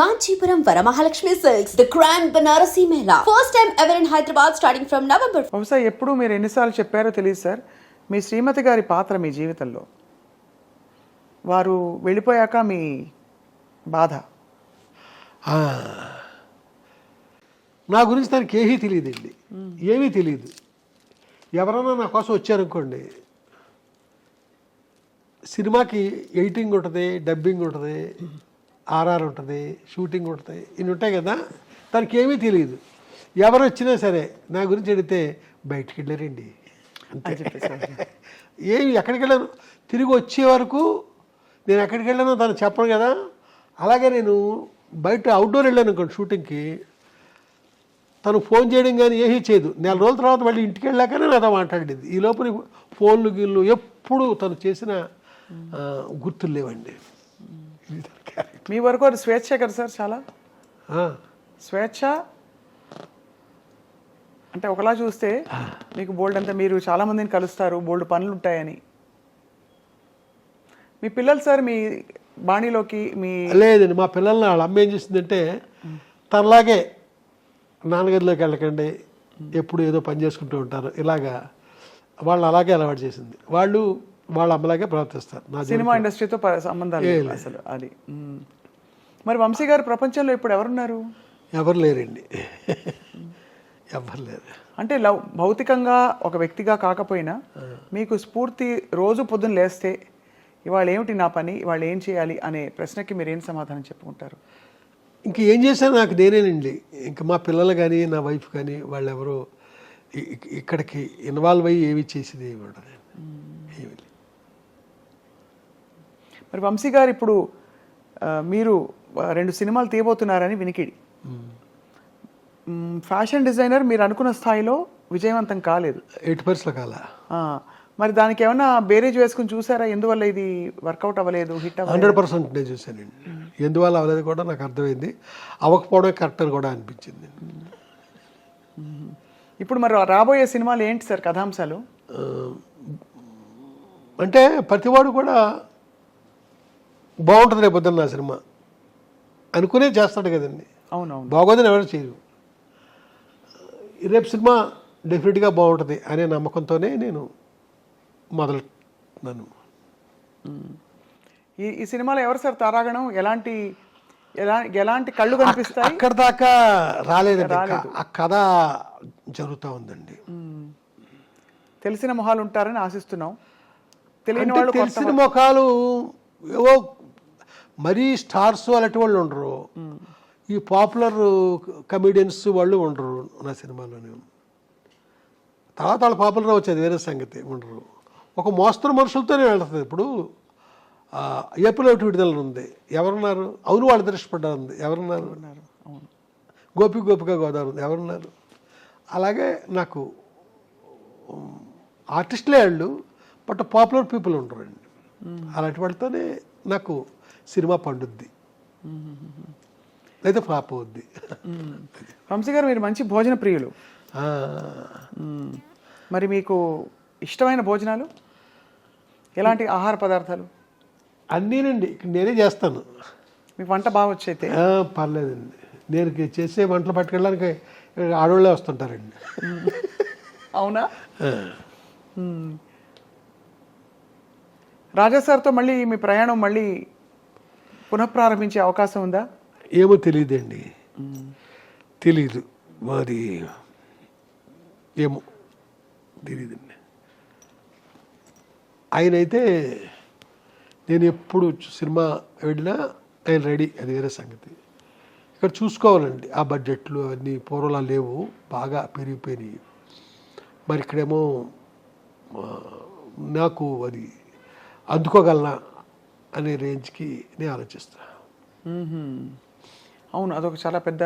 Kanchipuram Varamahalakshmi Silks, the grand Banarasi Mela. First time ever in Hyderabad starting from November. బహుశా ఎప్పుడు మీరు ఎన్నిసార్లు చెప్పారో తెలియదు సార్. మీ శ్రీమతి గారి పాత్ర మీ జీవితంలో. వారు వెళ్ళిపోయాక మీ బాధ. ఆ. నా గురించి తనకి ఏమీ తెలియదండి. ఏమీ తెలియదు. ఎవరైనా నా కోసం వచ్చారనుకోండి సినిమాకి ఎడిటింగ్ ఉంటుంది డబ్బింగ్ ఉంటుంది ఆర్ఆర్ ఉంటుంది షూటింగ్ ఉంటుంది ఇన్ని ఉంటాయి కదా. తనకి ఏమీ తెలియదు. ఎవరు వచ్చినా సరే నా గురించి అడిగితే బయటికి వెళ్ళారండి. ఏమి ఎక్కడికి వెళ్ళాను? తిరిగి వచ్చే వరకు నేను ఎక్కడికి వెళ్ళానో తను చెప్పను కదా. అలాగే నేను బయట అవుట్డోర్ వెళ్ళాను అనుకోండి షూటింగ్కి. తను ఫోన్ చేయడం కానీ ఏమీ చేయదు. నెల రోజుల తర్వాత మళ్ళీ ఇంటికి వెళ్ళాకనే నాతో మాట్లాడేది. ఈ లోపల ఫోన్లు గిన్లు ఎప్పుడు తను చేసిన గుర్తులు లేవండి. మీ వరకు అది స్వేచ్ఛ కదా సార్ చాలా? స్వేచ్ఛ? అంటే ఒకలా చూస్తే మీకు బోల్డ్ అంతా మీరు చాలా మందిని కలుస్తారు బోల్డ్ పనులు ఉంటాయని మీ పిల్లలు సార్ మీ బాణీలోకి మీ లేదండి మా పిల్లల్ని వాళ్ళ అమ్మ ఏం చేసిందంటే తనలాగే నాన్నగదిలోకి వెళ్ళకండి ఎప్పుడు ఏదో పని చేసుకుంటూ ఉంటారు ఇలాగా వాళ్ళు అలాగే అలవాటు చేసింది. వాళ్ళు వాళ్ళ అమ్మలాగే ప్రవర్తిస్తారు. నా సినిమా ఇండస్ట్రీతో సంబంధాలు అసలు అది. మరి వంశీ గారు ప్రపంచంలో ఇప్పుడు ఎవరున్నారు? ఎవరు లేరండి. ఎవరు లేరు. అంటే లవ్ భౌతికంగా ఒక వ్యక్తిగా కాకపోయినా మీకు స్ఫూర్తి రోజు పొద్దున్న లేస్తే ఇవాళ ఏమిటి నా పని ఇవాళ ఏం చేయాలి అనే ప్రశ్నకి మీరు ఏం సమాధానం చెప్పుకుంటారు? ఇంక ఏం చేశాను నాకు నేనేనండి. ఇంకా మా పిల్లలు కానీ నా వైఫ్ కానీ వాళ్ళు ఎవరు ఇ- ఇ- ఇక్కడికి ఇన్వాల్వ్ అయ్యి ఏమి చేసేది ఉండదు ఏమి లేదు. మరి వంశీ గారు ఇప్పుడు మీరు రెండు సినిమాలు తీయబోతున్నారని వినికిడి. ఫ్యాషన్ డిజైనర్ మీరు అనుకున్న స్థాయిలో విజయవంతం కాలేదు. ఎయిట్ పర్స్ల కాల? మరి దానికి ఏమన్నా బేరేజ్ వేసుకుని చూసారా? ఎందువల్ల ఇది వర్కౌట్ అవ్వలేదు హిట్ హండ్రెడ్ పర్సెంట్ నేను చూశానండి ఎందువల్ల అవ్వలేదు కూడా నాకు అర్థమైంది. అవ్వకపోవడం కరెక్ట్ అని కూడా అనిపించింది. ఇప్పుడు మరి రాబోయే సినిమాలు ఏంటి సార్ కథాంశాలు? అంటే ప్రతివాడు కూడా బాగుంటుంది రేపు పొద్దున్న నా సినిమా. అనుకునే చేస్తాడు కదండి. అవునవును. బాగోదని ఎవరు చేయరు. రేపు సినిమా డెఫినెట్గా బాగుంటుంది అనే నమ్మకంతోనే నేను మొదలుతున్నాను. ఈ ఈ సినిమాలో ఎవరు సార్ తారాగణం? ఎలాంటి ఎలా ఎలాంటి కళ్ళు కనిపిస్తాయి? అక్కడ దాకా రాలేదండి. ఇంకా. ఆ కథ జరుగుతూ ఉందండి. తెలిసిన మొహాలు ఉంటారని ఆశిస్తున్నాం. తెలియని వాళ్ళు తెలిసిన ముఖాలు ఏవో మరీ స్టార్స్ అలాంటి వాళ్ళు ఉండరు. ఈ పాపులర్ కమెడియన్స్ వాళ్ళు ఉండరు నా సినిమాలోనే. తర్వాత వాళ్ళు పాపులర్ వచ్చేది వేరే సంగతి ఉండరు. ఒక మోస్తరు మనుషులతోనే వెళ్తుంది ఇప్పుడు. ఏప్రిల్ ఒకటి విడుదల ఉంది. ఎవరున్నారు? అవును వాళ్ళు దృష్టిపడ్డారు ఉంది. ఎవరున్నారు? గోపి గోపిక గోదావరి ఉంది. ఎవరున్నారు? అలాగే నాకు ఆర్టిస్టులే వాళ్ళు బట్ పాపులర్ పీపుల్ ఉంటారండి అలాంటి వాళ్ళతోనే నాకు సినిమా పండుద్ది. అయితే ఫ్లాప్ అవుద్ది. వంశీ గారు మీరు మంచి భోజన ప్రియులు. మరి మీకు ఇష్టమైన భోజనాలు? ఎలాంటి ఆహార పదార్థాలు? అన్నీనండి ఇక్కడ నేనే చేస్తాను. మీకు వంట బాగా వచ్చైతే? పర్లేదండి. నేను చేసే వంటలు పట్టుకెళ్ళడానికి ఆడవాళ్ళే వస్తుంటారండి. అవునా. రాజా సార్తో మళ్ళీ మీ ప్రయాణం మళ్ళీ పునఃప్రారంభించే అవకాశం ఉందా? ఏమో తెలియదండి తెలీదు. మరి ఏమో తెలియదండి ఆయన అయితే నేను ఎప్పుడు సినిమా వెళ్ళినా ఆయన రెడీ. అది వేరే సంగతి. ఇక్కడ చూసుకోవాలండి. ఆ బడ్జెట్లు అవన్నీ పూర్వలా లేవు. బాగా పెరిగిపోయినాయి. మరి ఇక్కడేమో నాకు అది అద్దుకోగలనా అనే రేంజ్కి నేను ఆలోచిస్తాను అవును అదొక చాలా పెద్ద